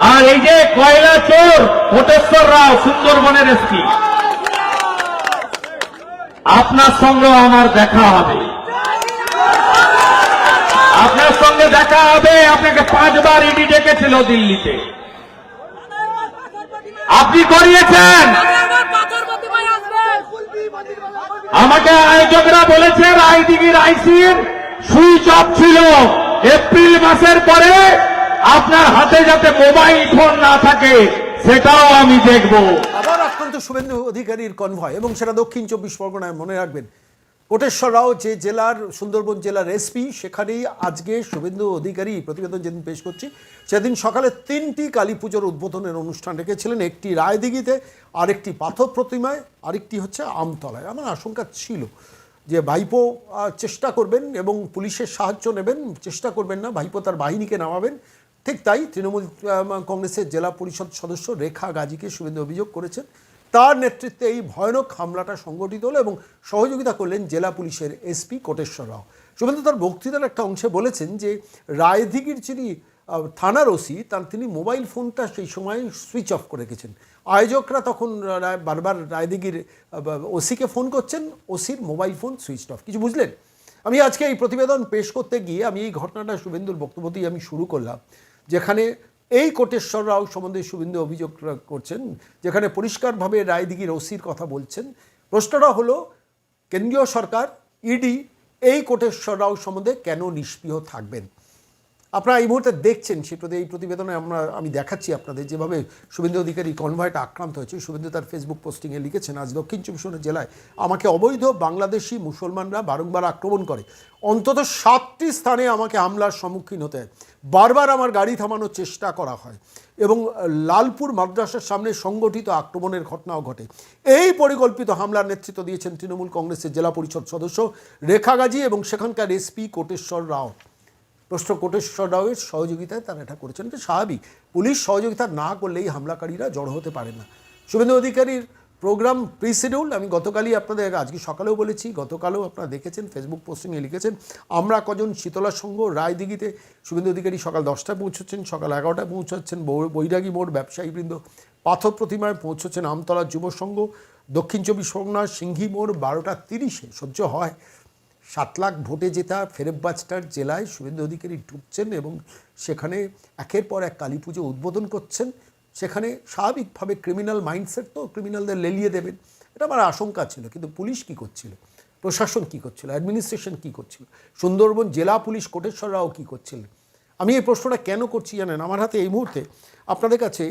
আর এই যে কয়লা চোর কোটেশ্বর রাও, সুন্দরবনের এসপি। আপনার সঙ্গে আমার দেখা হবে। আপনার সঙ্গে দেখা হবে, আপনাকে পাঁচবার ইডি ডেকেছিল দিল্লিতে। আপনি করিয়েছেন। আমাকে আয়োজকরা বলেছে রায়দিঘির আইসির সুইচ অফ ছিল। এপ্রিল মাসের পরে আপনার হাতে যাতে মোবাইল ফোন না থাকে, সেটাও আমি দেখব। আবার আক্রান্ত শুভেন্দু অধিকারীর কনভয় এবং সেটা দক্ষিণ চব্বিশ পরগনায় মনে রাখবেন। কোটেশ্বর রাও যে জেলার, সুন্দরবন জেলার এসপি সেখানেই আজকে শুভেন্দু অধিকারী প্রতিবেদন যেদিন পেশ করছি, সেদিন সকালে তিনটি কালী পুজোর উদ্বোধনের অনুষ্ঠান রেখেছিলেন। একটি রায়দিঘিতে, আরেকটি পাথর প্রতিমায়, আরেকটি হচ্ছে আমতলায়। আমার আশঙ্কা ছিল যে ভাইপো চেষ্টা করবেন এবং পুলিশের সাহায্য নেবেন। চেষ্টা করবেন না, ভাইপো তার বাহিনীকে নামাবেন। ঠিক তাই তৃণমূল কংগ্রেসের জেলা পরিষদ সদস্য রেখা গাজীকে শুভেন্দু অভিযোগ করেছেন। তার নেতৃত্বে এই ভয়ানক হামলাটা সংগঠিত হলো এবং সহযোগিতা করলেন জেলা পুলিশের এসপি কোটেশ্বর রাও। শুভেন্দু তার বক্তৃতার একটা অংশে বলেছেন যে, রায়দিঘির যিনি থানার ওসি, তার তিনি মোবাইল ফোনটা সেই সময় সুইচ অফ করে রেখেছেন। আয়োজকরা তখন বারবার রায়দিঘির ওসিকে ফোন করছেন, ওসির মোবাইল ফোন সুইচ অফ। কিছু বুঝলেন? আমি আজকে এই প্রতিবেদন পেশ করতে গিয়ে আমি এই ঘটনাটা শুভেন্দুর বক্তব্যতেই আমি শুরু করলাম। যেখানে এই কোটেশ্বর রাও সম্বন্ধে শুভেন্দু অভিযোগ করছেন, যেখানে পরিষ্কারভাবে রায়দিঘির ওসির কথা বলছেন। প্রশ্নটা হলো, কেন্দ্রীয় সরকার, ইডি, এই কোটেশ্বর রাও সম্বন্ধে কেন নিষ্ক্রিয় থাকবেন? আপনারা এই মুহূর্তে দেখছেন প্রতি এই প্রতিবেদনে আমরা আমি দেখাচ্ছি আপনাদের যেভাবে শুভেন্দু অধিকারী কনভয়টা আক্রান্ত হয়েছে। শুভেন্দু তার ফেসবুক পোস্টিংয়ে লিখেছেন, আজ দক্ষিণ চব্বিশ জেলায় আমাকে অবৈধ বাংলাদেশি মুসলমানরা বারংবার আক্রমণ করে। অন্তত সাতটি স্থানে আমাকে হামলার সম্মুখীন হতে হয়। বারবার আমার গাড়ি থামানোর চেষ্টা করা হয় এবং লালপুর মাদ্রাসার সামনে সংগঠিত আক্রমণের ঘটনাও ঘটে। এই পরিকল্পিত হামলার নেতৃত্ব দিয়েছেন তৃণমূল কংগ্রেসের জেলা পরিষদ সদস্য রেখা গাজী এবং সেখানকার এসপি কোটেশ্বর রাও। প্রশ্ন কোটেশ্বর রাওয়ের সহযোগিতায় তারা এটা করেছেন। এটা স্বাভাবিক। পুলিশ সহযোগিতা না করলেই হামলাকারীরা জড়ো হতে পারে না। শুভেন্দু অধিকারীর প্রোগ্রাম প্রি শিডিউল আমি গতকালই আপনাদের আজকে সকালেও বলেছি, গতকালও আপনারা দেখেছেন ফেসবুক পোস্টিংয়ে লিখেছেন, আমরা কজন শীতলা সংঘ রায়দিঘিতে, শুভেন্দু অধিকারী সকাল দশটায় পৌঁছচ্ছেন, সকাল এগারোটায় পৌঁছাচ্ছেন বৈরাগী মোড় ব্যবসায়ীবৃন্দ, পাথর প্রতিমায় পৌঁছচ্ছেন আমতলা যুব সংঘ, দক্ষিণ চব্বিশ পরগনা সিংহি মোড় বারোটা তিরিশে সহ্য হয়। সাত লাখ ভোটে জেতা ফেরেববাজটার জেলায় শুভেন্দু অধিকারী ঢুকছেন এবং সেখানে একের পর এক কালী পুজো উদ্বোধন করছেন। সেখানে স্বাভাবিকভাবে ক্রিমিনাল মাইন্ডসেট তো ক্রিমিনালদের লেলিয়ে দেবেন। এটা আমার আশঙ্কা ছিল, কিন্তু পুলিশ কি করছিল? প্রশাসন কি করছিল? অ্যাডমিনিস্ট্রেশন কি করছিল? সুন্দরবন জেলা পুলিশ কোটেশ্বর রাও কী করছিলেন আমি এই প্রশ্নটা কেন করছি জানেন? আমার হাতে এই মুহূর্তে আপনাদের কাছে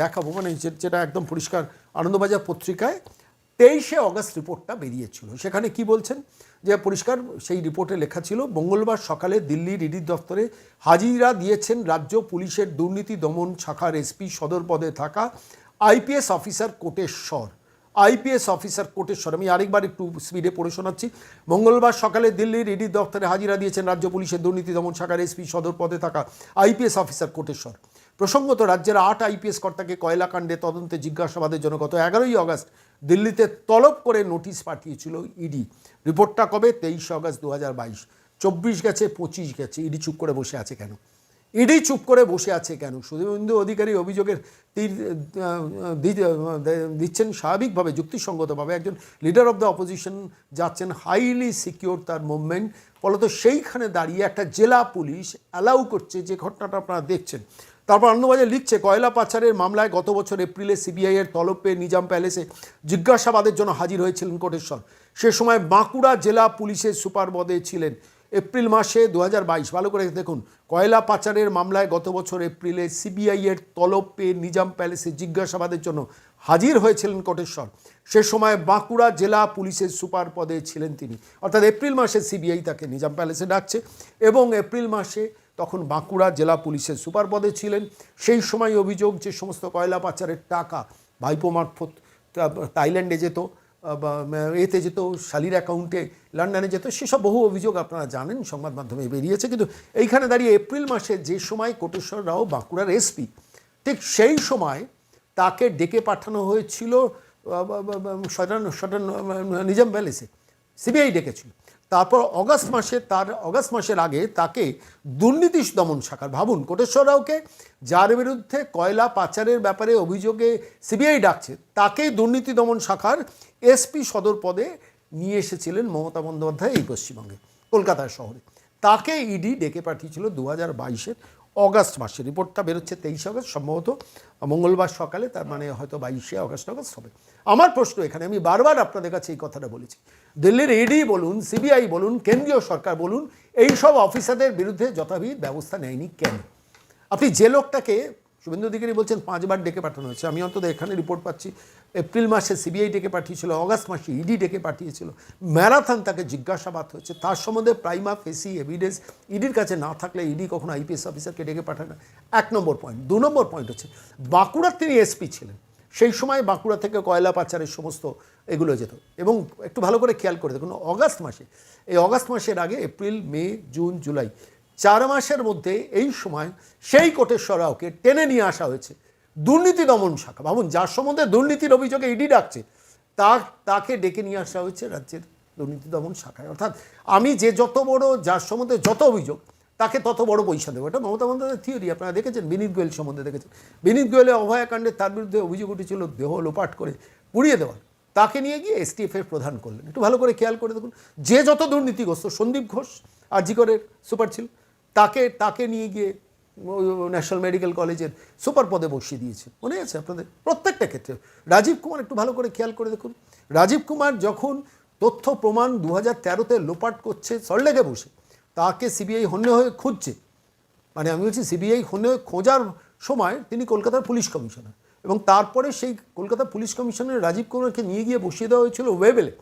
দেখাবো। মানে যেটা একদম পরিষ্কার আনন্দবাজার পত্রিকায় তেইশে অগস্ট রিপোর্টটা বেরিয়েছিল। সেখানে কি বলছেন? যে পরিষ্কার, সেই রিপোর্টে লেখা ছিল, মঙ্গলবার সকালে দিল্লির ইডি দপ্তরে হাজিরা দিয়েছেন রাজ্য পুলিশের দুর্নীতি দমন শাখার এসপি সদর পদে থাকা IPS officer Koteswar. IPS officer Koteswar, আমি আরেকবার একটু স্পিডে পড়ে শোনাচ্ছি। মঙ্গলবার সকালে দিল্লির ইডি দপ্তরে হাজিরা দিয়েছেন রাজ্য পুলিশের দুর্নীতি দমন শাখার এসপি সদর পদে থাকা আইপিএস অফিসার কোটেশ্বর। প্রসঙ্গত রাজ্যের আট আইপিএস কর্তাকে কয়লাকাণ্ডে তদন্তে জিজ্ঞাসাবাদের জন্য গত এগারোই অগস্ট দিল্লিতে তলব করে নোটিশ পাঠিয়েছিল ইডি। রিপোর্টটা কবে? তেইশে আগস্ট দু হাজার বাইশ। চব্বিশ গেছে, পঁচিশ গেছে। ইডি চুপ করে বসে আছে কেন? ইডি চুপ করে বসে আছে কেন? শুধুবিন্দু অধিকারী অভিযোগের তীর দিচ্ছেন স্বাভাবিকভাবে, যুক্তিসঙ্গতভাবে। একজন লিডার অফ দ্য অপোজিশন যাচ্ছেন হাইলি সিকিওর তার মুভমেন্ট ফলত সেইখানে দাঁড়িয়ে একটা জেলা পুলিশ অ্যালাউ করছে যে ঘটনাটা আপনারা দেখছেন। তারপর আনন্দবাজার লিখছে, কয়লা পাচারের মামলায় গত বছর এপ্রিলে সিবিআই এর তলব পেয়ে নিজাম প্যালেসে জিজ্ঞাসাবাদের জন্য হাজির হয়েছিলেন কোটেশ্বর। সে সময় বাঁকুড়া জেলা পুলিশের সুপার পদে ছিলেন। এপ্রিল মাসে দু হাজার বাইশ, ভালো করে দেখুন, কয়লা পাচারের মামলায় গত বছর এপ্রিলে সিবিআই এর তলব পেয়ে নিজাম প্যালেসে জিজ্ঞাসাবাদের জন্য হাজির হয়েছিলেন কোটেশ্বর। সে সময় বাঁকুড়া জেলা পুলিশের সুপার পদে ছিলেন তিনি। অর্থাৎ এপ্রিল মাসে সিবিআই তাকে নিজাম প্যালেসে ডাকছে এবং এপ্রিল মাসে তখন বাঁকুড়া জেলা পুলিশের সুপার পদে ছিলেন। সেই সময় অভিযোগ যে সমস্ত কয়লা পাচারের টাকা ভাইপো মারফত থাইল্যান্ডে যেত এতে যেত, শালির অ্যাকাউন্টে লন্ডনে যেত, সেসব বহু অভিযোগ আপনারা জানেন, সংবাদ মাধ্যমে বেরিয়েছে। কিন্তু এইখানে দাঁড়িয়ে এপ্রিল মাসে যে সময় কোটেশ্বর রাও বাঁকুড়ার এসপি, ঠিক সেই সময় তাকে ডেকে পাঠানো হয়েছিল সটান সটান নিজাম প্যালেসে। সিবিআই ডেকেছিল। তারপর অগাস্ট মাসে তার, অগাস্ট মাসের আগে তাকে দুর্নীতি দমন শাখার, ভাবুন, কোটেশ্বর রাওকে, যার বিরুদ্ধে কয়লা পাচারের ব্যাপারে অভিযোগে সিবিআই ডাকছে, তাকেই দুর্নীতি দমন শাখার এসপি সদর পদে নিয়ে এসেছিলেন মমতা বন্দ্যোপাধ্যায় এই পশ্চিমবঙ্গে, কলকাতার শহরে। তাকে ইডি ডেকে পাঠিয়েছিল দু হাজার বাইশের অগাস্ট মাসে। রিপোর্টটা বেরোচ্ছে তেইশে আগস্ট সম্ভবত মঙ্গলবার সকালে, তার মানে হয়তো বাইশে আগস্ট আগস্ট হবে। আমার প্রশ্ন এখানে, আমি বারবার আপনাদের কাছে এই কথাটা বলেছি। দিল্লির ইডি বলুন সিবিআই বলুন, কেন্দ্রীয় সরকার বলুন এই সব অফিসারদের বিরুদ্ধে যথাবিধ ব্যবস্থা নেয়নি কেন? আপনি যে লোকটাকে, শুভেন্দু অধিকারী বলছেন, পাঁচবার ডেকে পাঠানো হয়েছে। আমি অন্তত এখানে রিপোর্ট পাচ্ছি। এপ্রিল মাসে সিবিআই ডেকে পাঠিয়েছিল, অগাস্ট মাসে ইডি ডেকে পাঠিয়েছিল। ম্যারাথন তাকে জিজ্ঞাসাবাদ হয়েছে। তার সম্বন্ধে প্রাইমা ফেসি এভিডেন্স ইডির কাছে না থাকলে ইডি কখনো আইপিএস অফিসারকে ডেকে পাঠায় না। এক নম্বর পয়েন্ট। দু নম্বর পয়েন্ট হচ্ছে, বাঁকুড়ার তিনি এসপি ছিলেন। সেই সময় বাঁকুড়া থেকে কয়লা পাচারের সমস্ত এগুলো যেত। এবং একটু ভালো করে খেয়াল করে দেখুন, অগাস্ট মাসে, এই অগাস্ট মাসের আগে, এপ্রিল, মে, জুন, জুলাই, চার মাসের মধ্যে এই সময় সেই কোটেশ্বর রাওকে টেনে নিয়ে আসা হয়েছে। দুর্নীতি দমন শাখা। ভাবুন যার সম্বন্ধে দুর্নীতির অভিযোগে ইডি ডাকছে, তা, তাকে ডেকে নিয়ে আসা হয়েছে রাজ্যের দুর্নীতি দমন শাখায়। অর্থাৎ আমি যে যত বড়, যার সম্বন্ধে যত অভিযোগ, তাকে তত বড় পয়সা দেবো। এটা মমতা বন্দ্যোপাধ্যায়ের থিওরি আপনারা দেখেছেন? বিনীত গোয়েল সম্বন্ধে দেখেছেন? বিনীত গোয়েলের অভয়াকাণ্ডে তার বিরুদ্ধে অভিযোগ উঠেছিল, দেহ লোপাট করে পুড়িয়ে দেওয়ার তাকে নিয়ে গিয়ে এসটিএফ এর প্রধান করলেন। একটু ভালো করে খেয়াল করে দেখুন। যে যত দুর্নীতিগ্রস্ত, সন্দীপ ঘোষ আরজিকরের সুপার ছিল, তাকে তাকে নিয়ে গিয়ে ন্যাশনাল মেডিকেল কলেজের সুপার পদে বসিয়ে দিয়েছে। মনে আছে আপনাদের? প্রত্যেকটা ক্ষেত্রে। রাজীব কুমার একটু ভালো করে খেয়াল করে দেখুন। রাজীব কুমার যখন তথ্য প্রমাণ দু হাজার তেরোতে লোপাট করছে সল্লেগে বসে, তাকে সিবিআই হন্য হয়ে খুঁজছে। মানে আমি বলছি সিবিআই হন্য হয়ে খোঁজার সময় তিনি কলকাতার পুলিশ কমিশনার। এবং তারপরে সেই কলকাতা পুলিশ কমিশনার রাজীব কুমারকে নিয়ে গিয়ে বসিয়ে দেওয়া হয়েছিল ওয়েবেলে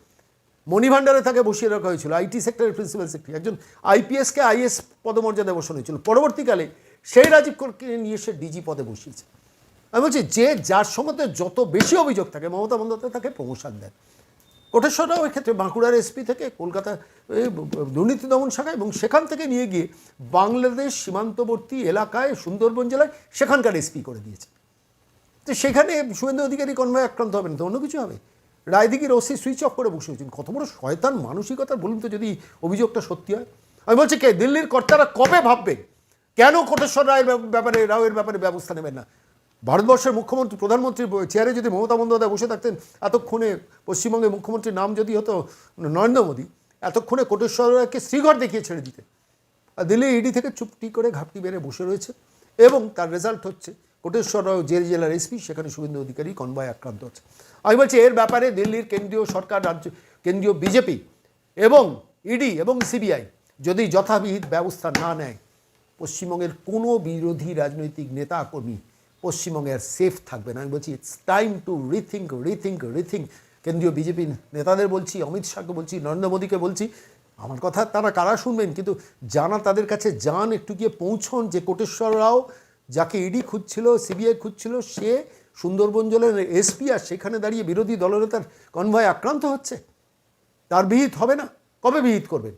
মণিভাণ্ডারে তাকে বসিয়ে রাখা হয়েছিল। আইটি সেক্টরের প্রিন্সিপাল সেক্রেটারি একজন আইপিএসকে আইএস পদমর্যাদায় বসানো হয়েছিল। পরবর্তীকালে সেই রাজীব কুমারকে নিয়ে এসে ডিজি পদে বসিয়েছে। আমি বলছি, যে যার সম্বন্ধে যত বেশি অভিযোগ থাকে, মমতা বন্দ্যোপাধ্যায় তাকে প্রমোশন দেন। কোটেশ্বররাও ওই ক্ষেত্রে বাঁকুড়ার এসপি থেকে কলকাতা দুর্নীতি দমন শাখা এবং সেখান থেকে নিয়ে গিয়ে বাংলাদেশ সীমান্তবর্তী এলাকায়, সুন্দরবন জেলায় সেখানকার এসপি করে দিয়েছে। তো সেখানে শুভেন্দু অধিকারী কনভয় আক্রান্ত হবে না তো অন্য কিছু হবে? রায়দিঘির ওসি সুইচ অফ করে বসে হয়েছেন কত বড় শয়তান মানসিকতার বলুন তো যদি অভিযোগটা সত্যি হয়। আমি বলছি, কে? দিল্লির কর্তারা কবে ভাববেন? কেন কোটেশ্বর রায়ের ব্যাপ- ব্যাপারে, রাওয়ের ব্যাপারে ব্যবস্থা নেবেন না? ভারতবর্ষের মুখ্যমন্ত্রী প্রধানমন্ত্রীর চেয়ারে যদি মমতা বন্দ্যোপাধ্যায় বসে থাকতেন, এতক্ষণে পশ্চিমবঙ্গের মুখ্যমন্ত্রীর নাম যদি হতো নরেন্দ্র মোদী, এতক্ষণে কোটেশ্বর রায়কে শ্রীঘর দেখিয়ে ছেড়ে দিতেন। আর দিল্লি ইডি থেকে চুপটি করে ঘাপটি বেড়ে বসে রয়েছে এবং তার রেজাল্ট হচ্ছে কোটেশ্বর রাও যে জেলার এসপি সেখানে শুভেন্দু অধিকারী কনভয় আক্রান্ত হচ্ছে। আমি বলছি, এর ব্যাপারে দিল্লির কেন্দ্রীয় সরকার, রাজ্য, কেন্দ্রীয় বিজেপি এবং ইডি এবং সিবিআই যদি যথাবিহিত ব্যবস্থা না নেয় পশ্চিমবঙ্গের কোনো বিরোধী রাজনৈতিক নেতা, কর্মী পশ্চিমবঙ্গে আর সেফ থাকবে না। আমি বলছি it's time to rethink rethink rethink কেন্দ্রীয় বিজেপি নেতাদের বলছি, অমিত শাহকে বলছি, নরেন্দ্র মোদীকে বলছি, আমার কথা তারা কারা শুনবেন? কিন্তু জানা তাদের কাছে যান, একটু গিয়ে পৌঁছন যে কোটেশ্বর রাও, যাকে ইডি খুঁজছিল সিবিআই খুঁজছিল, সে সুন্দরবন জলের এসপি আর সেখানে দাঁড়িয়ে বিরোধী দলনেতার কনভয় আক্রান্ত হচ্ছে। তার বিহিত হবে না। কবে বিহিত করবেন?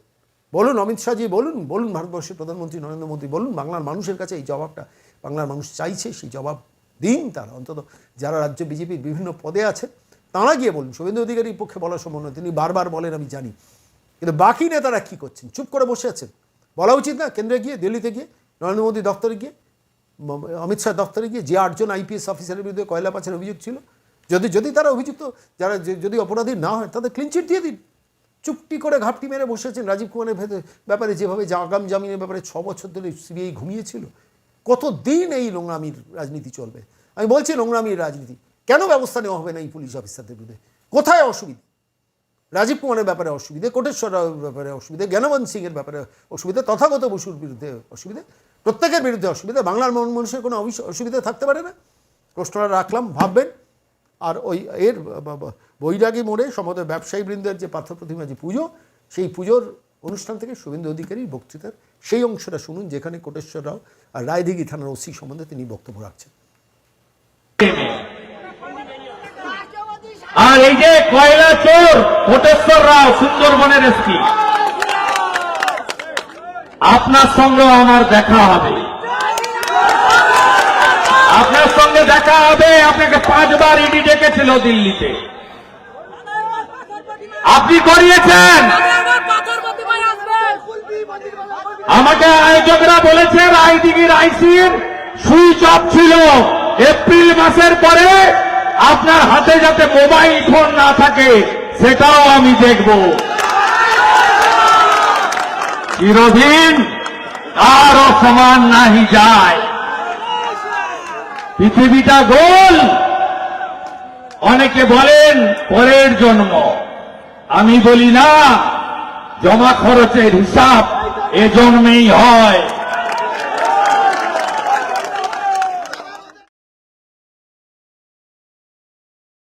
বলুন, অমিত শাহজি, বলুন বলুন ভারতবর্ষের প্রধানমন্ত্রী নরেন্দ্র মোদী, বলুন বাংলার মানুষের কাছে এই জবাবটা, বাংলার মানুষ চাইছে সেই জবাব দিন তারা। অন্তত যারা রাজ্য বিজেপির বিভিন্ন পদে আছে, তাঁরা গিয়ে বলুন, শুভেন্দু অধিকারীর পক্ষে বলা সম্ভব নয় তিনি বারবার বলেন, আমি জানি। কিন্তু বাকি নেতারা কী করছেন? চুপ করে বসে আছেন? বলা উচিত না, কেন্দ্রে গিয়ে, দিল্লিতে গিয়ে, নরেন্দ্র মোদী দপ্তরে গিয়ে অমিত শাহ দপ্তরে গিয়ে, যে আটজন আইপিএস অফিসারের বিরুদ্ধে কয়লা পাচারের অভিযোগ ছিল, যদি যদি তারা অভিযুক্ত, যারা, যদি অপরাধী না হয়, তাদের ক্লিনচিট দিয়ে দিন। চুপটি করে ঘাপটি মেরে বসেছেন রাজীব কুমারের ভেতরে। ব্যাপারে যেভাবে আগাম জামিনের ব্যাপারে ছ বছর ধরে সিবিআই ঘুমিয়েছিল, কতদিন এই নোংরামির রাজনীতি চলবে? আমি বলছি নোংরামির রাজনীতি। কেন ব্যবস্থা নেওয়া হবে না এই পুলিশ অফিসারদের বিরুদ্ধে? কোথায় অসুবিধা? রাজীব কুমারের ব্যাপারে অসুবিধে কোটেশ্বর ব্যাপারে অসুবিধে জ্ঞানবন্ত সিংয়ের ব্যাপারে অসুবিধে, তথাগত বসুর বিরুদ্ধে অসুবিধে, প্রত্যেকের বিরুদ্ধে অসুবিধা, বাংলার মন- মানুষের কোনো অসুবিধা থাকতে পারে না? প্রশ্নটা রাখলাম, ভাববেন। আর ওই, এর বৈরাগী মোড়ে সম্ভবত ব্যবসায়ী বৃন্দের যে পার্থ প্রতিমা যে পুজো, সেই পুজোর অনুষ্ঠান থেকে শুভেন্দু অধিকারীর বক্তৃতার সেই অংশটা শুনুন, যেখানে কোটেশ্বর রাও আর রায়দিঘি থানার ওসি সম্বন্ধে তিনি বক্তব্য রাখছেন। আর এই যে কয়লা চোর, কোটেশ্বর রাও, সুন্দরবনের এসপি। আপনার সঙ্গে আমার দেখা হবে। সঙ্গে দেখা হবে আপনাকে পাঁচবার ইডি ডেকেছিল দিল্লিতে। আপনি করিয়েছেন? আমাকে আয়োজকরা বলেছে রায়দিঘির আইসির সুইচ অফ ছিল। এপ্রিল মাসের পরে আপনার হাতে যাতে মোবাইল ফোন না থাকে, সেটাও আমি দেখব। চিরদিন কারও সমান নাহি যায়। পৃথিবীটা গোল। অনেকে বলেন, পরের জন্ম। আমি বলি না, জমা খরচের হিসাব এ জন্মেই হয়।